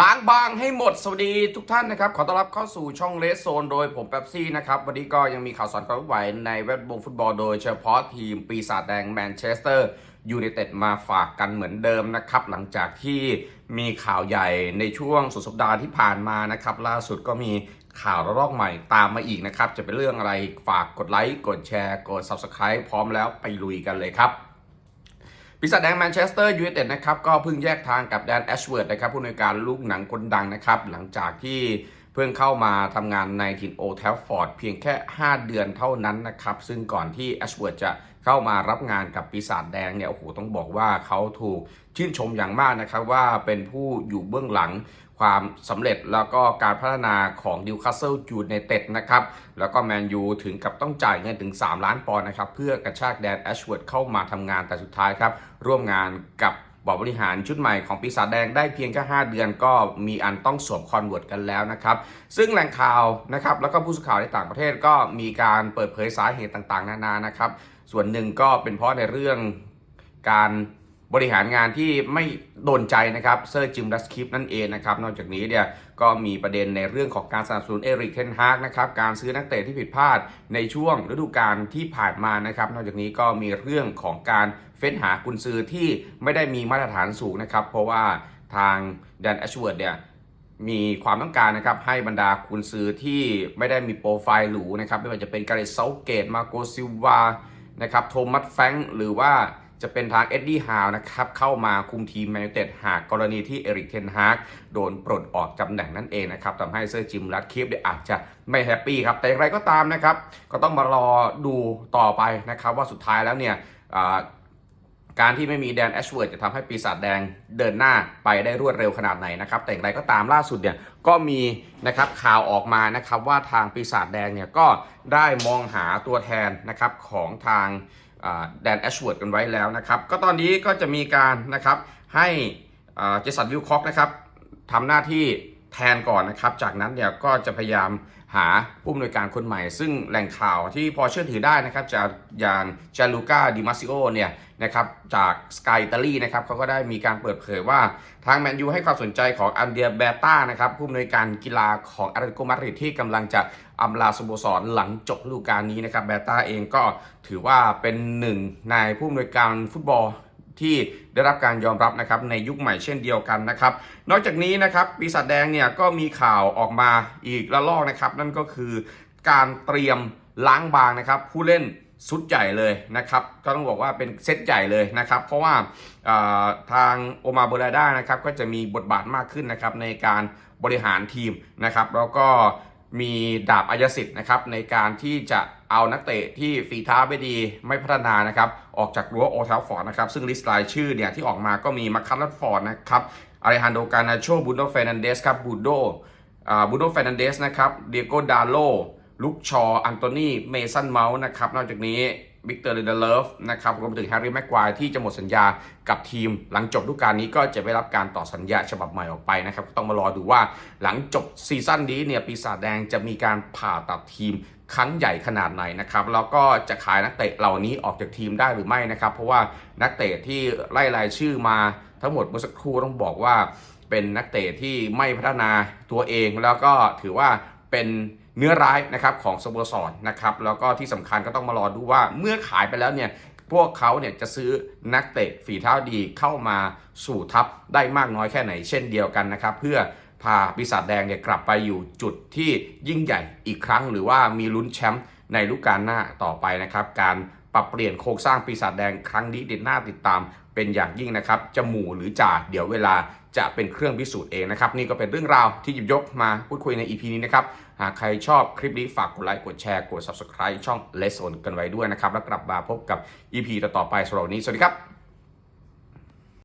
ล้างบางให้หมดสวัสดีทุกท่านนะครับ ขอต้อนรับเข้าสู่ช่องเลสโซนโดยผมแป๊บซี่นะครับ วันนี้ก็ยังมีข่าวสารความเคลื่อนไหวในแวดวงฟุตบอลโดยเฉพาะทีมปีศาจแดงแมนเชสเตอร์ยูไนเต็ดมาฝากกันเหมือนเดิมนะครับ หลังจากที่มีข่าวใหญ่ในช่วงสุดสัปดาห์ที่ผ่านมานะครับ ล่าสุดก็มีข่าวระลอกใหม่ตามมาอีกนะครับ จะเป็นเรื่องอะไรฝากกดไลค์กดแชร์กด Subscribe พร้อมแล้วไปลุยกันเลยครับ ปีศาจแดงแมนเชสเตอร์ยูไนเต็ดนะครับก็เพิ่งแยกทางกับแดนแอชเวิร์ดนะครับผู้ในวยการลูกหนังคนดังนะครับหลังจากที่ เพิ่งเข้ามาทำงานในทีมโอ t ท a ฟอร์ดเพียงแค่ 5 เดือนเท่านั้นนะครับ ซึ่งก่อนที่แอชเวิร์ดจะเข้ามารับงานกับปีศาจแดงเนี่ยโอ้โหต้องบอกว่าเขาถูกชื่นชมอย่างมากนะครับว่าเป็นผู้อยู่เบื้องหลังความสำเร็จแล้วก็การพัฒนาของดิวคาสเซิลจูในเต็ดนะครับ แล้วก็แมนยูถึงกับต้องจ่ายเงินถึง 3 ล้านปอนด์นะครับ เพื่อกระชากแดนแอชเวิร์ดเข้ามาทำงานแต่สุดท้ายครับ ร่วมงานกับ บอร์ดบริหารชุดใหม่ของปีศาจแดงได้เพียงแค่5เดือนก็มีอันต้องสวมคอนเวิร์ตกันแล้วนะครับ ซึ่งแหล่งข่าวนะครับแล้วก็ผู้สื่อข่าวในต่างประเทศก็มีการเปิดเผยสาเหตุต่างๆ นานานะครับ ส่วนหนึ่งก็เป็นเพราะในเรื่องการ บริหารงานที่ไม่โดนใจนะครับเซอร์จิมดัสคิปนั่นเองนะครับนอกจากนี้เนี่ยก็มีประเด็นในเรื่องของการสนับสนุนเอริกเทนฮากนะครับการซื้อนักเตะที่ผิดพลาดในช่วงฤดูกาลที่ผ่านมานะครับ นอกจากนี้ก็มีเรื่องของการเฟ้นหากุนซือที่ไม่ได้มีมาตรฐานสูงนะครับเพราะว่าทางแดนแอชเวิร์ดเนี่ยมีความต้องการนะครับให้บรรดาคุณซื้อที่ไม่ได้มีโปรไฟล์หรูนะครับไม่ว่าจะเป็นการ์เรตเซาเกตมาโกซิลวานะครับโทมัสแฟงหรือว่า จะเป็นทางเอ็ดดี้ฮาวนะครับเข้ามาคุมทีมแมนยูเต็ดหากกรณีที่เอริกเทนฮากโดนปลดออกตำแหน่งนั่นเองนะครับทำให้เซอร์จิมรัดคลิปอาจจะไม่แฮปปี้ครับ แต่อย่างไรก็ตามนะครับ ก็ต้องมารอดูต่อไปนะครับว่าสุดท้ายแล้วเนี่ยการที่ไม่มีแดนแอชเวิร์ดจะทำให้ปีศาจแดงเดินหน้าไปได้รวดเร็วขนาดไหนนะครับ แต่อย่างไรก็ตามล่าสุดเนี่ยก็มีนะครับข่าวออกมานะครับว่าทางปีศาจแดงเนี่ยก็ได้มองหาตัวแทนนะครับของทาง แดนแอชเวิร์ดกันไว้แล้วนะครับ ก็ตอนนี้ก็จะมีการนะครับให้เจสันวิลคอกนะครับทำหน้าที่ แทนก่อนนะครับ จากนั้นเนี่ยก็จะพยายามหาผู้อำนวยการคนใหม่ ซึ่งแหล่งข่าวที่พอเชื่อถือได้นะครับจากอย่างจาลูก้าดิมาซิโอเนี่ยนะครับจากสกายอิตาลีนะครับเขาก็ได้มีการเปิดเผยว่าทางแมนยูให้ความสนใจของอันเดียเบต้านะครับผู้อำนวยการกีฬาของอาร์เรโกมาดริดที่กำลังจะอำลาสโมสรหลังจบฤดูกาลนี้นะครับเบต้าเองก็ถือว่าเป็นหนึ่งในผู้อำนวยการฟุตบอล ที่ได้รับการยอมรับนะครับในยุคใหม่เช่นเดียวกันนะครับ นอกจากนี้นะครับปีศาจแดงเนี่ยก็มีข่าวออกมาอีกระลอกนะครับ นั่นก็คือการเตรียมล้างบางนะครับ ผู้เล่นสุดใหญ่เลยนะครับก็ต้องบอกว่าเป็นเซตใหญ่เลยนะครับ เพราะว่าทางโอมาเบราด้านะครับก็จะมีบทบาทมากขึ้นนะครับในการบริหารทีมนะครับ แล้วก็ มีดาบอายสิทธิ์นะครับในการที่จะเอานักเตะที่ฝีเท้าไม่ดีไม่พัฒนานะครับออกจากรั้วโอทาฟอร์ดนะครับซึ่งลิสต์รายชื่อเนี่ยที่ออกมาก็มีมาคัลลัตฟอร์ดนะครับอาริฮันโดกานาโชบูโดเฟนันเดสครับบูโดบูโดเฟนันเดสนะครับเดียโกดาโลลุกชอ อันโตนีเมสันเมาส์นะครับนอกจากนี้ วิกเตอร์ลิเดเลฟนะครับรวมถึงแฮร์รี่แม็กควายที่จะหมดสัญญากับทีม หลังจบฤดูกาลนี้ก็จะไม่รับการต่อสัญญาฉบับใหม่ออกไปนะครับต้องมารอดูว่าหลังจบซีซั่นนี้เนี่ยปีศาจแดงจะมีการผ่าตัดทีมครั้งใหญ่ขนาดไหนนะครับแล้วก็จะขายนักเตะเหล่านี้ออกจากทีมได้หรือไม่นะครับเพราะว่านักเตะที่ไล่รายชื่อมาทั้งหมดเมื่อสักครู่ต้องบอกว่า เป็นนักเตะที่ไม่พัฒนาตัวเองแล้วก็ถือว่าเป็น เนื้อร้ายนะครับของสโมสรนะครับแล้วก็ที่สำคัญก็ต้องมารอดูว่าเมื่อขายไปแล้วเนี่ยพวกเขาเนี่ยจะซื้อนักเตะฝีเท้าดีเข้ามาสู่ทัพได้มากน้อยแค่ไหน เช่นเดียวกันนะครับเพื่อพาปีศาจแดงเนี่ยกลับไปอยู่จุดที่ยิ่งใหญ่อีกครั้ง หรือว่ามีลุ้นแชมป์ในฤดูกาลหน้าต่อไปนะครับการปรับเปลี่ยนโครงสร้างปีศาจแดงครั้งนี้เด่นหน้าติดตาม เป็นอย่างยิ่งนะครับจะหมู่หรือจ่าเดี๋ยวเวลาจะเป็นเครื่องพิสูจน์เองนะครับ นี่ก็เป็นเรื่องราวที่หยิบยกมาพูดคุยใน EP นี้นะครับ หากใครชอบคลิปนี้ฝากกดไลค์กดแชร์กด Subscribe ช่อง Lesson กันไว้ด้วยนะครับ แล้วกลับมาพบกับ EP ต่อๆไปสำหรับวันนี้ สวัสดีครับ